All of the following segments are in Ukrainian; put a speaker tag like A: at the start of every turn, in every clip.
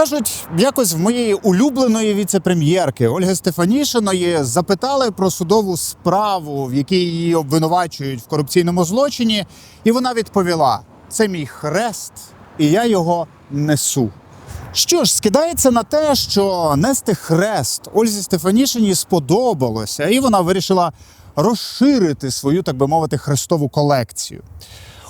A: Кажуть, якось в моєї улюбленої віце-прем'єрки Ольги Стефанішиної запитали про судову справу, в якій її обвинувачують в корупційному злочині, і вона відповіла: це мій хрест, і я його несу. Що ж, скидається на те, що нести хрест Ользі Стефанішині сподобалося, і вона вирішила розширити свою, так би мовити, хрестову колекцію.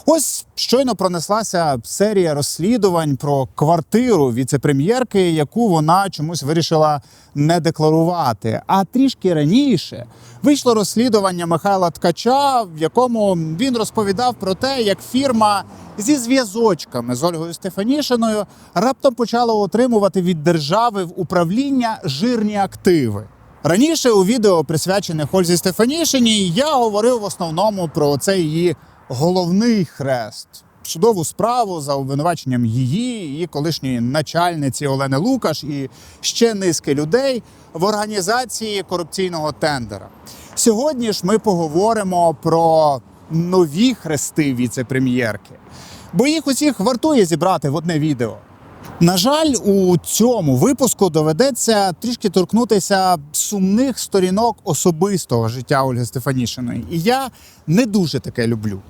A: Ось щойно пронеслася серія розслідувань про квартиру віце-прем'єрки, яку вона чомусь вирішила не декларувати. А трішки раніше вийшло розслідування Михайла Ткача, в якому він розповідав про те, як фірма зі зв'язочками з Ольгою Стефанішиною раптом почала отримувати від держави в управління жирні активи. Раніше у відео, присвячених Ользі Стефанішиній, я говорив в основному про цей її головний хрест. Судову справу за обвинуваченням її, її колишньої начальниці Олени Лукаш і ще низки людей в організації корупційного тендера. Сьогодні ж ми поговоримо про нові хрести віце-прем'єрки, бо їх усіх вартує зібрати в одне відео. На жаль, у цьому випуску доведеться трішки торкнутися сумних сторінок особистого життя Ольги Стефанішиної. І я не дуже таке люблю.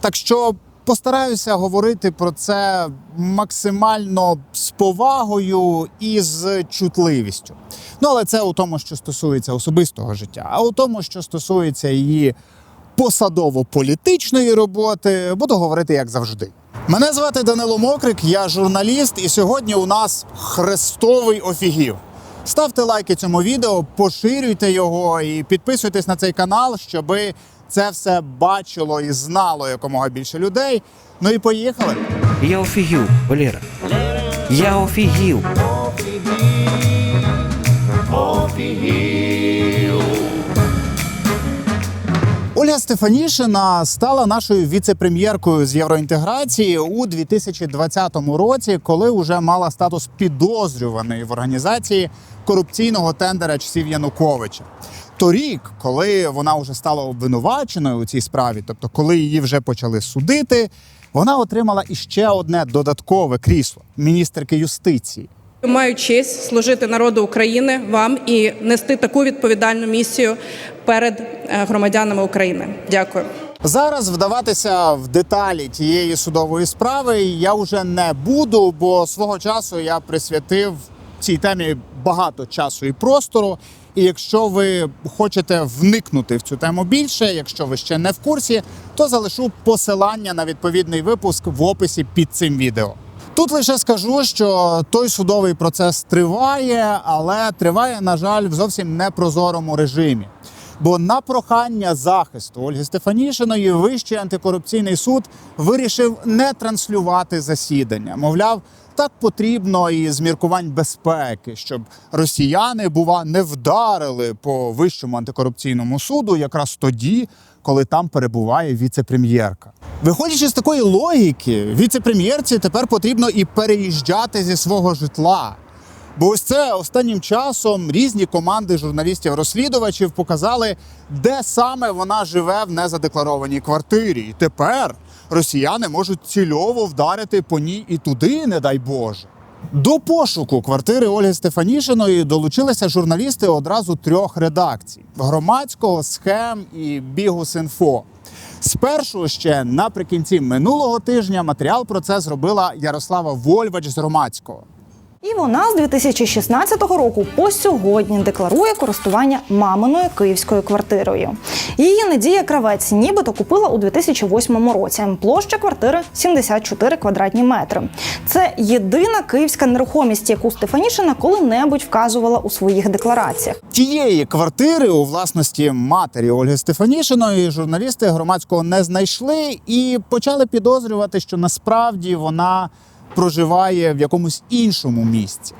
A: Так що постараюся говорити про це максимально з повагою і з чутливістю. Ну, але це у тому, що стосується особистого життя, а у тому, що стосується її посадово-політичної роботи, буду говорити як завжди. Мене звати Данило Мокрик, я журналіст, і сьогодні у нас хрестовий офігів. Ставте лайки цьому відео, поширюйте його і підписуйтесь на цей канал, щоб це все бачило і знало якомога більше людей. Ну і поїхали.
B: Я офігів, Валера. Я офігів.
A: Ольга Стефанішина стала нашою віце-прем'єркою з євроінтеграції у 2020 році, коли вже мала статус підозрюваної в організації корупційного тендера часів Януковича. Торік, коли вона вже стала обвинуваченою у цій справі, тобто коли її вже почали судити, вона отримала іще одне додаткове крісло міністерки юстиції.
C: Маю честь служити народу України вам і нести таку відповідальну місію перед е, громадянами України. Дякую.
A: Зараз вдаватися в деталі тієї судової справи я вже не буду, бо свого часу я присвятив цій темі багато часу і простору. І якщо ви хочете вникнути в цю тему більше, якщо ви ще не в курсі, то залишу посилання на відповідний випуск в описі під цим відео. Тут лише скажу, що той судовий процес триває, але триває, на жаль, в зовсім непрозорому режимі. Бо на прохання захисту Ольги Стефанішиної Вищий антикорупційний суд вирішив не транслювати засідання. Мовляв, так потрібно і з міркувань безпеки, щоб росіяни, бува, не вдарили по вищому антикорупційному суду якраз тоді, коли там перебуває віце-прем'єрка. Виходячи з такої логіки, віце-прем'єрці тепер потрібно і переїжджати зі свого житла. Бо ось це останнім часом різні команди журналістів-розслідувачів показали, де саме вона живе в незадекларованій квартирі. І тепер росіяни можуть цільово вдарити по ній і туди, не дай Боже. До пошуку квартири Ольги Стефанішиної долучилися журналісти одразу трьох редакцій: громадського, схем і Бігус.Інфо. Спершу ще наприкінці минулого тижня матеріал про це зробила Ярослава Вольвач з громадського.
D: І вона з 2016 року по сьогодні декларує користування маминою київською квартирою. Її Надія Кравець нібито купила у 2008 році. Площа квартири 74 квадратні метри. Це єдина київська нерухомість, яку Стефанішина коли-небудь вказувала у своїх деклараціях.
A: Тієї квартири у власності матері Ольги Стефанішиної журналісти громадського не знайшли і почали підозрювати, що насправді вона проживає в якомусь іншому місці.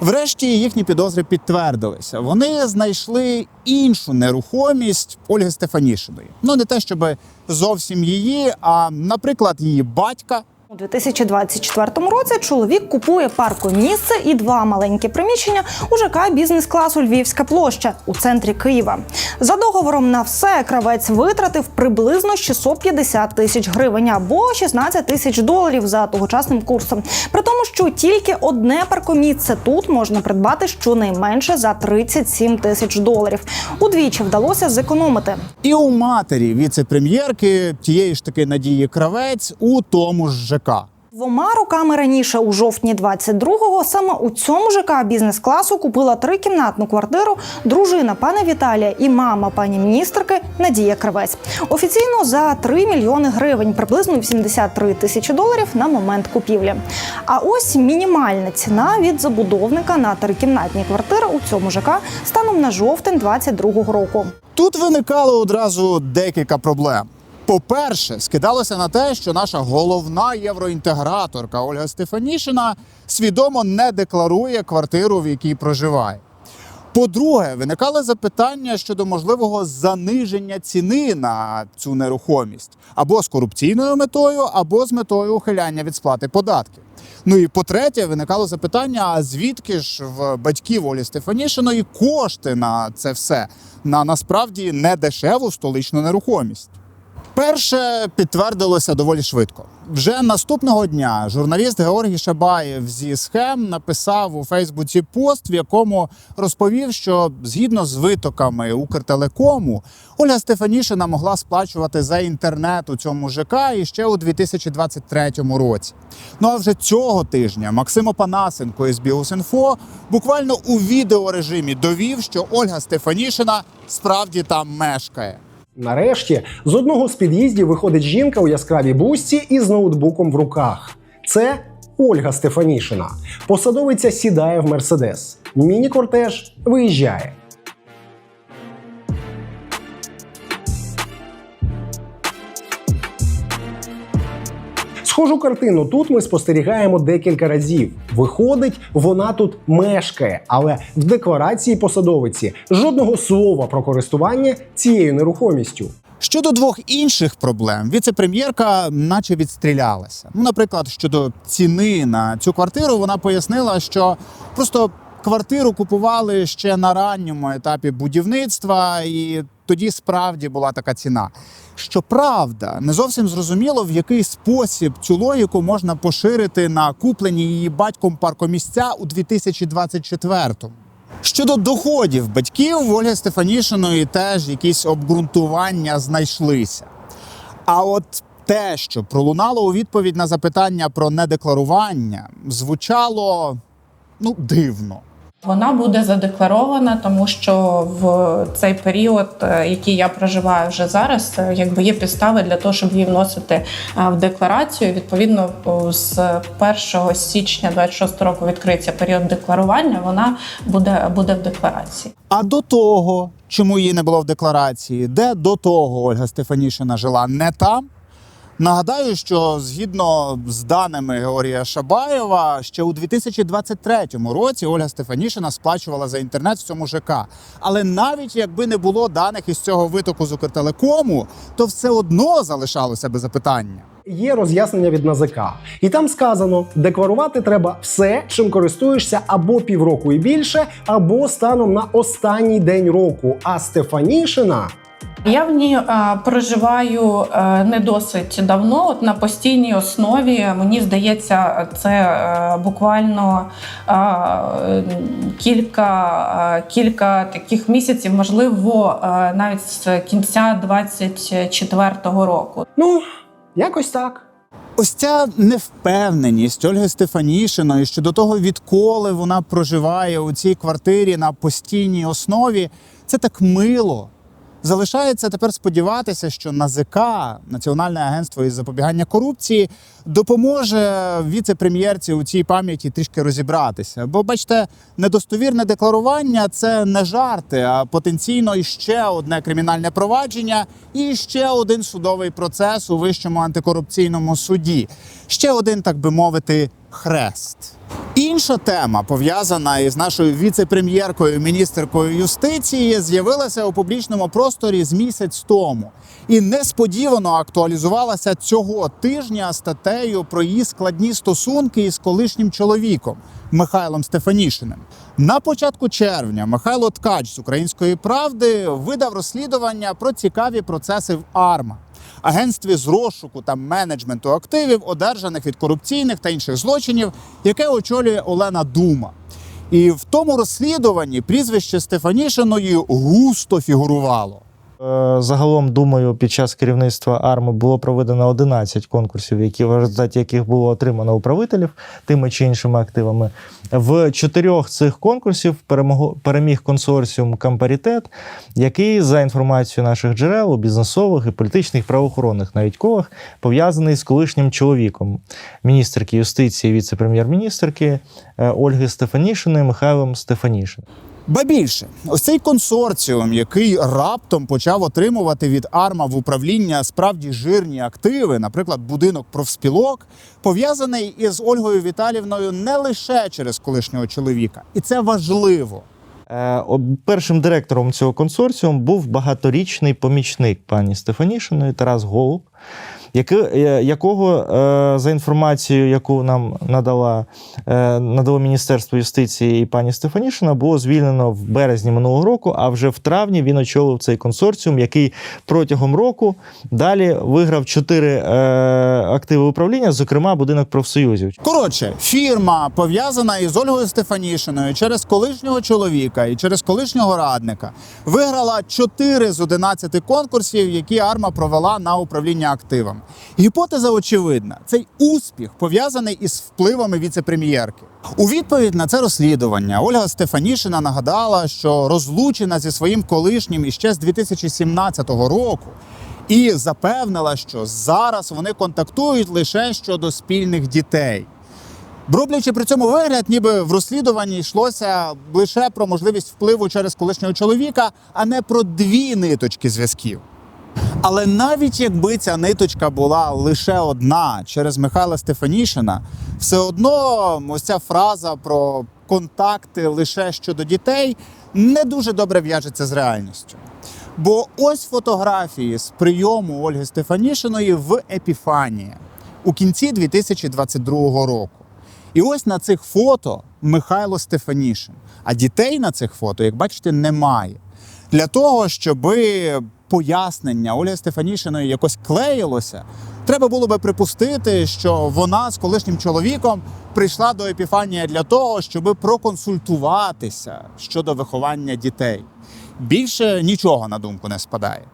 A: Врешті їхні підозри підтвердилися. Вони знайшли іншу нерухомість Ольги Стефанішиної. Ну не те, щоб зовсім її, а, наприклад, її батька
D: У 2024 році чоловік купує паркомісце і два маленькі приміщення у ЖК бізнес-класу Львівська площа у центрі Києва. За договором на все кравець витратив приблизно 650 тисяч гривень або 16 тисяч доларів за тогочасним курсом. При тому, що тільки одне паркомісце тут можна придбати щонайменше за 37 тисяч доларів. Удвічі вдалося зекономити.
A: І у матері віце-прем'єрки тієї ж таки Надії Кравець у тому ж ЖК.
D: Двома роками раніше, у жовтні 22-го, саме у цьому ЖК бізнес-класу купила трикімнатну квартиру дружина пана Віталія і мама пані міністерки Надія Кравець. Офіційно за 3 мільйони гривень, приблизно 83 тисячі доларів на момент купівлі. А ось мінімальна ціна від забудовника на трикімнатні квартири у цьому ЖК станом на жовтень 22-го року.
A: Тут виникало одразу декілька проблем. По-перше, скидалося на те, що наша головна євроінтеграторка Ольга Стефанішина свідомо не декларує квартиру, в якій проживає. По-друге, виникали запитання щодо можливого заниження ціни на цю нерухомість або з корупційною метою, або з метою ухиляння від сплати податків. Ну і по-третє, виникало запитання: а звідки ж в батьків Олі Стефанішиної кошти на це все на насправді недешеву столичну нерухомість? Перше підтвердилося доволі швидко. Вже наступного дня журналіст Георгій Шабаєв зі схем написав у Фейсбуці пост, в якому розповів, що згідно з витоками Укртелекому Ольга Стефанішина могла сплачувати за інтернет у цьому ЖК і ще у 2023 році. Ну а вже цього тижня Максим Опанасенко із Біосінфо буквально у відеорежимі довів, що Ольга Стефанішина справді там мешкає.
E: Нарешті з одного з під'їздів виходить жінка у яскравій бусті із ноутбуком в руках. Це Ольга Стефанішина. Посадовиця сідає в мерседес. Міні-кортеж виїжджає. Схожу картину тут ми спостерігаємо декілька разів. Виходить, вона тут мешкає, але в декларації посадовиці жодного слова про користування цією нерухомістю.
A: Щодо двох інших проблем, віце-прем'єрка наче відстрілялася. Ну, наприклад, щодо ціни на цю квартиру, вона пояснила, що просто квартиру купували ще на ранньому етапі будівництва, і тоді справді була така ціна. Щоправда, не зовсім зрозуміло, в який спосіб цю логіку можна поширити на куплені її батьком паркомісця у 2024-му. Щодо доходів батьків Ольги Стефанішиної теж якісь обґрунтування знайшлися. А от те, що пролунало у відповідь на запитання про недекларування, звучало ну дивно.
C: Вона буде задекларована, тому що в цей період, е, який я проживаю вже зараз, е, якби є підстави для того, щоб її вносити е, в декларацію. Відповідно, з 1 січня 26 року відкриється період декларування. Вона буде, буде в декларації.
A: А до того, чому її не було в декларації, де до того Ольга Стефанішина жила не там. Нагадаю, що згідно з даними Георгія Шабаєва, ще у 2023 році Ольга Стефанішина сплачувала за інтернет в цьому ЖК. Але навіть якби не було даних із цього витоку з Укртелекому, то все одно залишалося би запитання.
E: Є роз'яснення від НАЗК, і там сказано: декларувати треба все, чим користуєшся або півроку і більше, або станом на останній день року. А Стефанішина
C: Я в ній е, проживаю е, не досить давно. От на постійній основі мені здається, це е, буквально е, кілька, е, кілька таких місяців, можливо, е, навіть з кінця 24-го року.
E: ну якось так.
A: Ось ця невпевненість Ольги Стефанішиної щодо того, відколи вона проживає у цій квартирі на постійній основі, це так мило. Залишається тепер сподіватися, що НАЗК, Національне агентство із запобігання корупції, допоможе віце-прем'єрці у цій пам'яті трішки розібратися. Бо, бачите, недостовірне декларування це не жарти, а потенційно іще одне кримінальне провадження і ще один судовий процес у вищому антикорупційному суді. Ще один, так би мовити, хрест. Інша тема, пов'язана із нашою віце-прем'єркою, міністеркою юстиції, з'явилася у публічному просторі з місяць тому і несподівано актуалізувалася цього тижня статтею про її складні стосунки із колишнім чоловіком Михайлом Стефанішиним. На початку червня Михайло Ткач з Української правди видав розслідування про цікаві процеси в АРМА агентстві з розшуку та менеджменту активів, одержаних від корупційних та інших злочинів, яке очолює Олена Дума. І в тому розслідуванні прізвище Стефанішиної густо фігурувало.
F: Е, Загалом, думаю, під час керівництва АРМи було проведено 11 конкурсів, які в результаті яких було отримано управителів тими чи іншими активами. В чотирьох цих конкурсів переміг консорціум Кампарітет, який, за інформацією наших джерел, у бізнесових і політичних правоохоронних навіть колах, пов'язаний з колишнім чоловіком міністерки юстиції, віце-прем'єр-міністерки е, Ольги Стефанішиної Михайлом Стефанішиним.
A: Ба більше, ось цей консорціум, який раптом почав отримувати від АРМА в управління справді жирні активи, наприклад, будинок профспілок, пов'язаний із Ольгою Віталівною не лише через колишнього чоловіка, і це важливо.
F: Е, Першим директором цього консорціуму був багаторічний помічник пані Стефанішиної Тарас Голуб, якого, е, за інформацією, яку нам надала, е, надало Міністерство юстиції і пані Стефанішина, було звільнено в березні минулого року, а вже в травні він очолив цей консорціум, який протягом року далі виграв чотири е, активи управління, зокрема будинок профсоюзів.
A: Коротше, фірма пов'язана із Ольгою Стефанішиною через колишнього чоловіка і через колишнього радника виграла 4 з 11 конкурсів, які Арма провела на управління активами. Гіпотеза очевидна: цей успіх пов'язаний із впливами віце-прем'єрки. У відповідь на це розслідування Ольга Стефанішина нагадала, що розлучена зі своїм колишнім іще з 2017 року і запевнила, що зараз вони контактують лише щодо спільних дітей. Роблячи при цьому вигляд, ніби в розслідуванні йшлося лише про можливість впливу через колишнього чоловіка, а не про дві ниточки зв'язків. Але навіть якби ця ниточка була лише одна через Михайла Стефанішина, все одно ось ця фраза про контакти лише щодо дітей не дуже добре в'яжеться з реальністю. Бо ось фотографії з прийому Ольги Стефанішиної в Епіфанія у кінці 2022 року. І ось на цих фото Михайло Стефанішин. А дітей на цих фото, як бачите, немає. Для того, щоб пояснення Олі Стефанішиної якось клеїлося, треба було би припустити, що вона з колишнім чоловіком прийшла до Епіфанія для того, щоб проконсультуватися щодо виховання дітей. Більше нічого на думку не спадає.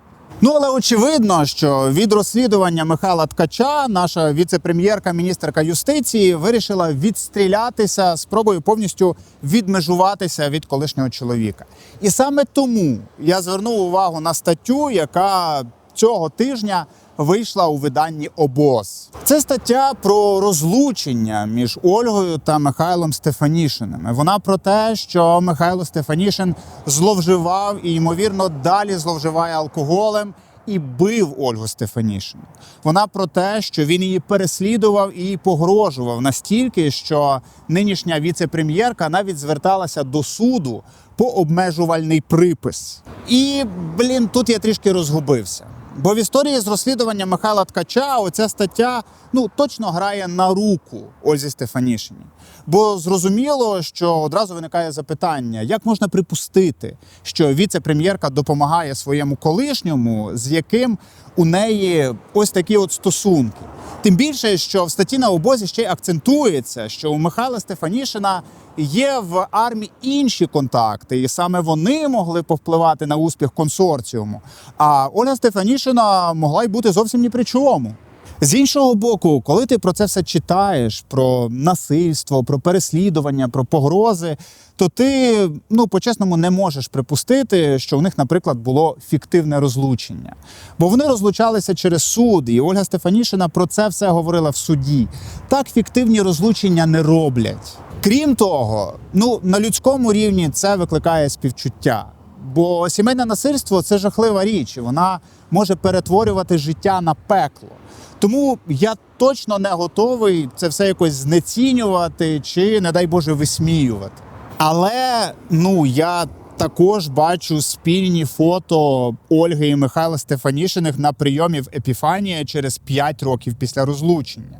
A: Ну але очевидно, що від розслідування Михайла Ткача наша віце-прем'єрка, міністерка юстиції вирішила відстрілятися спробою повністю відмежуватися від колишнього чоловіка. І саме тому я звернув увагу на статтю, яка цього тижня вийшла у виданні Обоз. Це стаття про розлучення між Ольгою та Михайлом Стефанішиним. Вона про те, що Михайло Стефанішин зловживав і, ймовірно, далі зловживає алкоголем. І бив Ольгу Стефанішину. Вона про те, що він її переслідував і погрожував настільки, що нинішня віце-прем'єрка навіть зверталася до суду по обмежувальний припис. І блін, тут я трішки розгубився. Бо в історії з розслідуванням Михайла Ткача оця стаття ну точно грає на руку Ользі Стефанішині. Бо зрозуміло, що одразу виникає запитання: як можна припустити, що віце-прем'єрка допомагає своєму колишньому, з яким у неї ось такі от стосунки. Тим більше, що в статті на обозі ще й акцентується, що у Михайла Стефанішина є в армії інші контакти, і саме вони могли повпливати на успіх консорціуму. А Оля Стефанішина могла й бути зовсім ні при чому. З іншого боку, коли ти про це все читаєш, про насильство, про переслідування, про погрози, то ти ну по-чесному не можеш припустити, що у них, наприклад, було фіктивне розлучення. Бо вони розлучалися через суд, і Ольга Стефанішина про це все говорила в суді. Так фіктивні розлучення не роблять. Крім того, ну на людському рівні це викликає співчуття. Бо сімейне насильство це жахлива річ. і Вона може перетворювати життя на пекло. Тому я точно не готовий це все якось знецінювати чи, не дай Боже, висміювати. Але ну я також бачу спільні фото Ольги і Михайла Стефанішиних на прийомі в Епіфанія через 5 років після розлучення.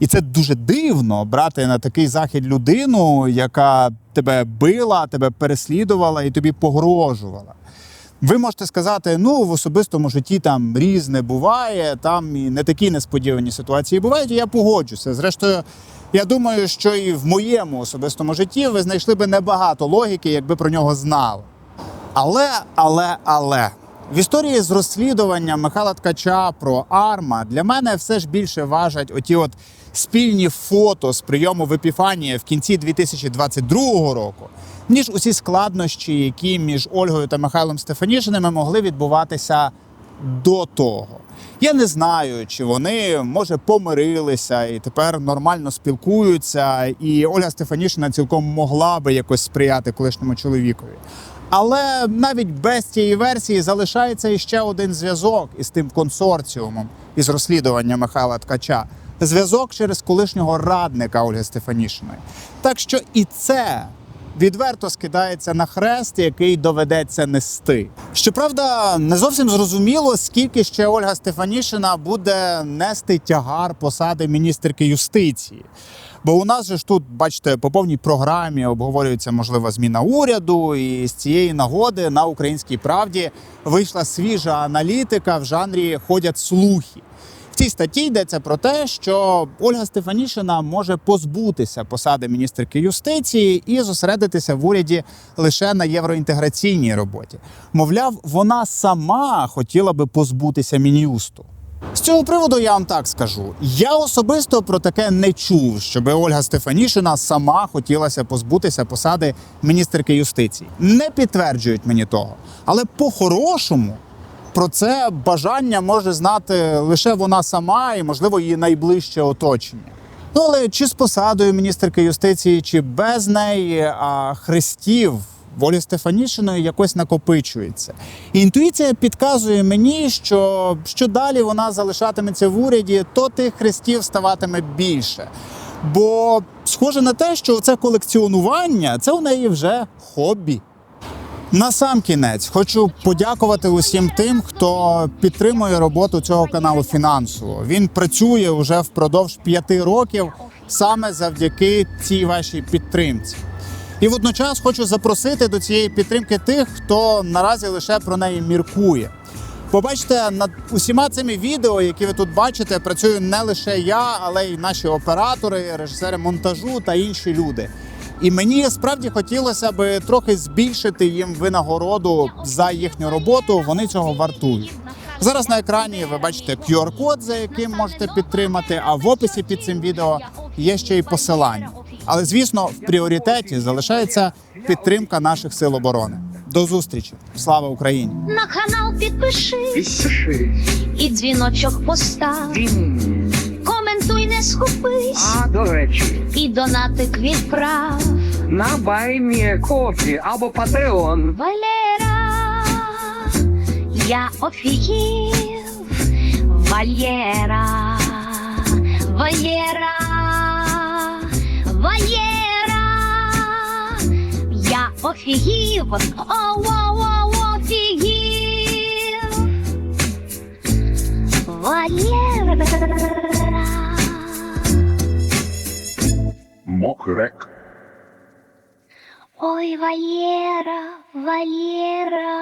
A: І це дуже дивно брати на такий захід людину, яка тебе била, тебе переслідувала і тобі погрожувала. Ви можете сказати, ну в особистому житті там різне буває, там і не такі несподівані ситуації бувають. І я погоджуся. Зрештою, я думаю, що і в моєму особистому житті ви знайшли би небагато логіки, якби про нього знали. Але, але, але в історії з розслідуванням Михайла Ткача про Арма для мене все ж більше важать оті от спільні фото з прийому в Епіфанія в кінці 2022 року, ніж усі складнощі, які між Ольгою та Михайлом Стефанішиними могли відбуватися до того. Я не знаю, чи вони може помирилися і тепер нормально спілкуються, і Ольга Стефанішина цілком могла би якось сприяти колишньому чоловікові. Але навіть без цієї версії залишається іще один зв'язок із тим консорціумом із розслідування Михайла Ткача. Зв'язок через колишнього радника Ольги Стефанішиної. Так що і це відверто скидається на хрест, який доведеться нести. Щоправда, не зовсім зрозуміло, скільки ще Ольга Стефанішина буде нести тягар посади міністерки юстиції. Бо у нас же ж тут, бачите, по повній програмі обговорюється можлива зміна уряду, і з цієї нагоди на українській правді вийшла свіжа аналітика в жанрі ходять слухи. В цій статті йдеться про те, що Ольга Стефанішина може позбутися посади міністерки юстиції і зосередитися в уряді лише на євроінтеграційній роботі. Мовляв, вона сама хотіла би позбутися мін'юсту. З цього приводу я вам так скажу: я особисто про таке не чув, щоб Ольга Стефанішина сама хотілася позбутися посади міністерки юстиції. Не підтверджують мені того. Але по-хорошому про це бажання може знати лише вона сама і, можливо, її найближче оточення. Ну, але чи з посадою міністерки юстиції, чи без неї, а хрестів волі Стефанішиної якось накопичується. Інтуїція підказує мені, що що далі вона залишатиметься в уряді, то тих хрестів ставатиме більше. Бо схоже на те, що це колекціонування це у неї вже хобі. На сам кінець хочу подякувати усім тим, хто підтримує роботу цього каналу фінансово. Він працює вже впродовж п'яти років саме завдяки цій вашій підтримці. І водночас хочу запросити до цієї підтримки тих, хто наразі лише про неї міркує. Побачите, над усіма цими відео, які ви тут бачите, працюю не лише я, але й наші оператори, режисери монтажу та інші люди. І мені справді хотілося би трохи збільшити їм винагороду за їхню роботу. Вони цього вартують. Зараз на екрані ви бачите QR-код, за яким можете підтримати. А в описі під цим відео є ще й посилання. Але звісно, в пріоритеті залишається підтримка наших сил оборони. До зустрічі! Слава Україні!
G: На канал підпишись і дзвіночок постав. Коментуй, не скупись
H: А, до речі,
G: і донатик відправ.
H: на Баймі Кофі або Патреон.
G: Валера, я офігів. Валєра, Валєра, офігів. О, о, о, офігів. Валєра.
I: Мокрек.
G: Ой, Валера, Валера.